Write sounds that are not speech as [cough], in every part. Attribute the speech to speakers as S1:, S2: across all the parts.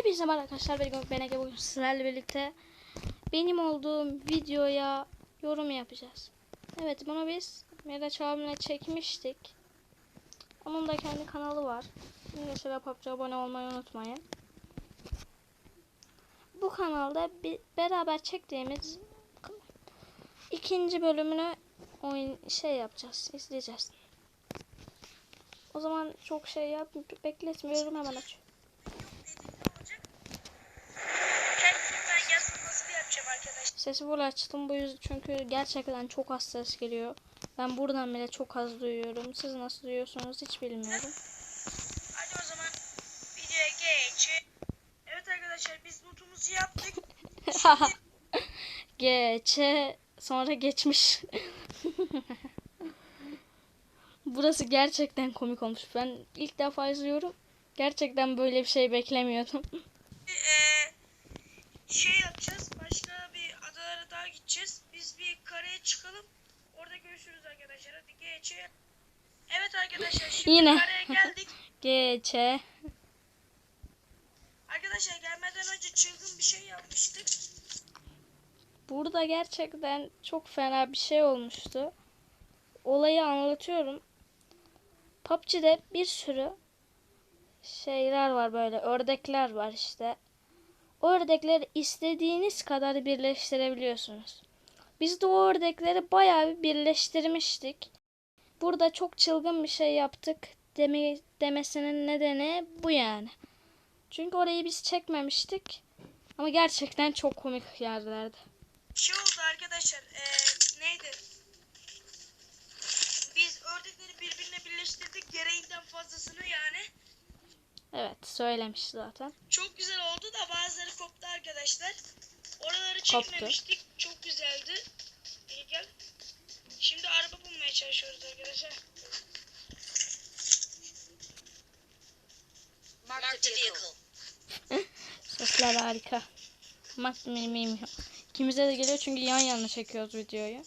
S1: Hepinize merhaba arkadaşlar. Ben Gökmen Ege. Bugün sizlerle birlikte benim olduğum videoya yorum yapacağız. Evet bunu biz Miraç abimle çekmiştik. Onun da kendi kanalı var. Mesela PUBG abone olmayı unutmayın. Bu kanalda bir, beraber çektiğimiz ikinci bölümünü oyun şey yapacağız, izleyeceğiz. O zaman çok şey yap bekletmiyorum hemen aç.
S2: Kendimden yazıp nasıl yapacağım arkadaşlar?
S1: Sesi böyle açtım bu yüzden çünkü gerçekten çok az ses geliyor. Ben buradan bile çok az duyuyorum. Siz nasıl duyuyorsunuz hiç bilmiyorum.
S2: Hadi o zaman videoya geç. Evet arkadaşlar biz notumuzu yaptık. [laughs]
S1: Geçe sonra geçmiş. [laughs] Burası gerçekten komik olmuş. Ben ilk defa izliyorum. Gerçekten böyle bir şey beklemiyordum. [laughs]
S2: Ee, şey yapacağız. Başka bir adalara daha gideceğiz. Biz bir karaya çıkalım. Orada görüşürüz arkadaşlar. Hadi geç. Evet arkadaşlar şimdi
S1: Yine.
S2: karaya geldik. [laughs]
S1: Geçe.
S2: Arkadaşlar gelmeden önce çılgın bir şey yapmıştık.
S1: Burada gerçekten çok fena bir şey olmuştu. Olayı anlatıyorum. PUBG'de bir sürü şeyler var böyle ördekler var işte. O ördekleri istediğiniz kadar birleştirebiliyorsunuz. Biz de o ördekleri bayağı bir birleştirmiştik. Burada çok çılgın bir şey yaptık deme, demesinin nedeni bu yani. Çünkü orayı biz çekmemiştik. Ama gerçekten çok komik yerlerdi.
S2: şey oldu arkadaşlar. Ee, neydi? Biz ördekleri birbirine birleştirdik. Gereğinden fazlasını yani.
S1: Evet söylemiş zaten.
S2: Çok güzel oldu da bazıları koptu arkadaşlar. Oraları
S1: Koptu.
S2: çekmemiştik. Çok güzeldi. İyi gel. Şimdi araba bulmaya çalışıyoruz arkadaşlar.
S3: A vehicle.
S1: Sesler harika. Maksimum miyim? İkimize de geliyor çünkü yan yana çekiyoruz videoyu.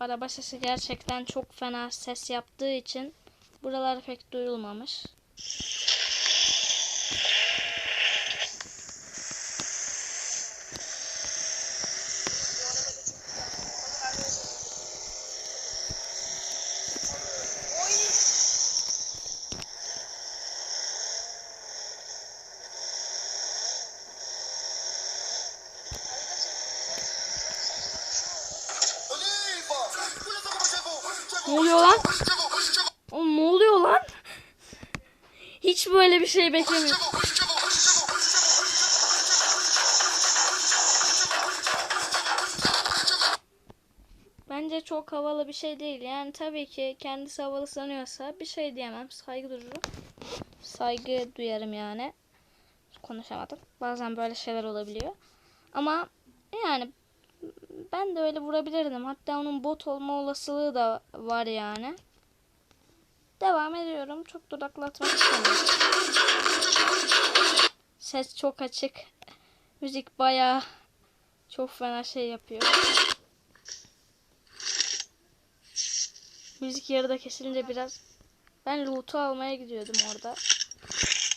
S1: Araba sesi gerçekten çok fena ses yaptığı için buralar pek duyulmamış. Ne oluyor lan? Oğlum ne oluyor lan? Hiç böyle bir şey beklemiyorum. Bence çok havalı bir şey değil. Yani tabii ki kendisi havalı sanıyorsa bir şey diyemem. Saygı dururum. Saygı duyarım yani. Konuşamadım. Bazen böyle şeyler olabiliyor. Ama yani ben de öyle vurabilirdim. Hatta onun bot olma olasılığı da var yani. Devam ediyorum. Çok dudaklatmak istemiyorum. Ses çok açık. Müzik bayağı çok fena şey yapıyor. Müzik yarıda kesilince biraz ben loot'u almaya gidiyordum orada.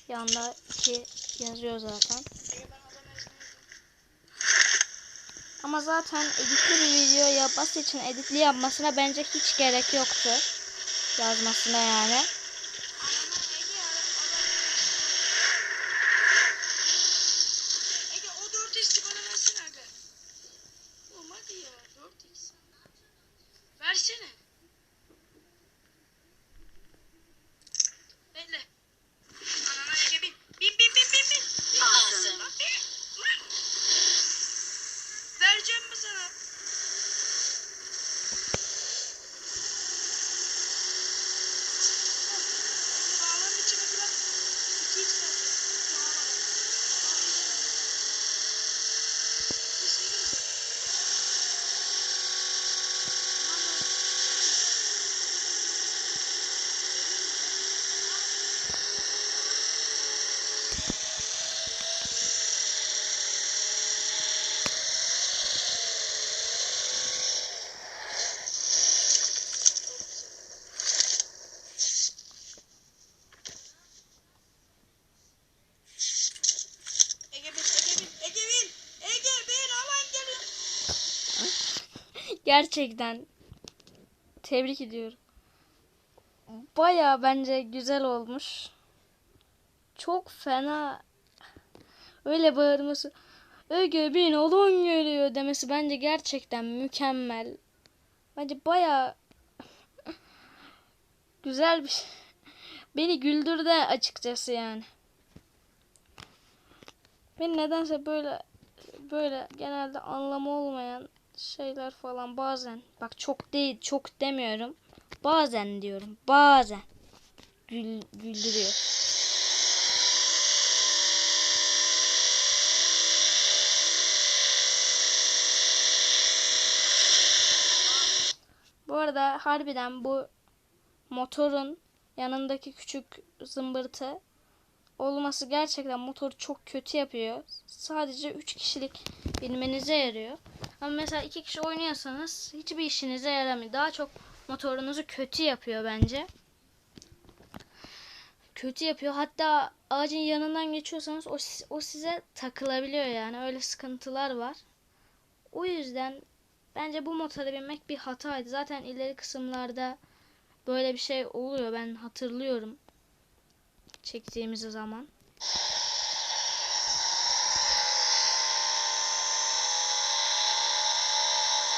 S1: Yanda iki yazıyor zaten. Ama zaten editli bir video yapması için editli yapmasına bence hiç gerek yoktu. Yazmasına yani.
S2: Ege o 4x'i bana versene aga. Oğlum hadi ya 4x. Versene. Bekle. Anana Ege bin. Bin bin bin bin bin. bin.
S3: Awesome.
S2: Lan bin. Lan. Vereceğim mi sana? Bağların içine biraz 2x vereceğim. Şu hava bak. Biz verir misin? Tamam mı?
S1: Gerçekten tebrik ediyorum. Baya bence güzel olmuş. Çok fena öyle bağırması Ege bin olun geliyor demesi bence gerçekten mükemmel. Bence baya [laughs] güzel bir şey. Beni güldürdü açıkçası yani. Ben nedense böyle böyle genelde anlamı olmayan şeyler falan bazen bak çok değil çok demiyorum. Bazen diyorum. Bazen Gül, güldürüyor. Bu arada harbiden bu motorun yanındaki küçük zımbırtı olması gerçekten motoru çok kötü yapıyor. Sadece 3 kişilik bilmenize yarıyor. Ama mesela 2 kişi oynuyorsanız hiçbir işinize yaramıyor. Daha çok motorunuzu kötü yapıyor bence. Kötü yapıyor. Hatta ağacın yanından geçiyorsanız o, o size takılabiliyor yani. Öyle sıkıntılar var. O yüzden bence bu motora binmek bir hataydı. Zaten ileri kısımlarda böyle bir şey oluyor. Ben hatırlıyorum çektiğimiz zaman.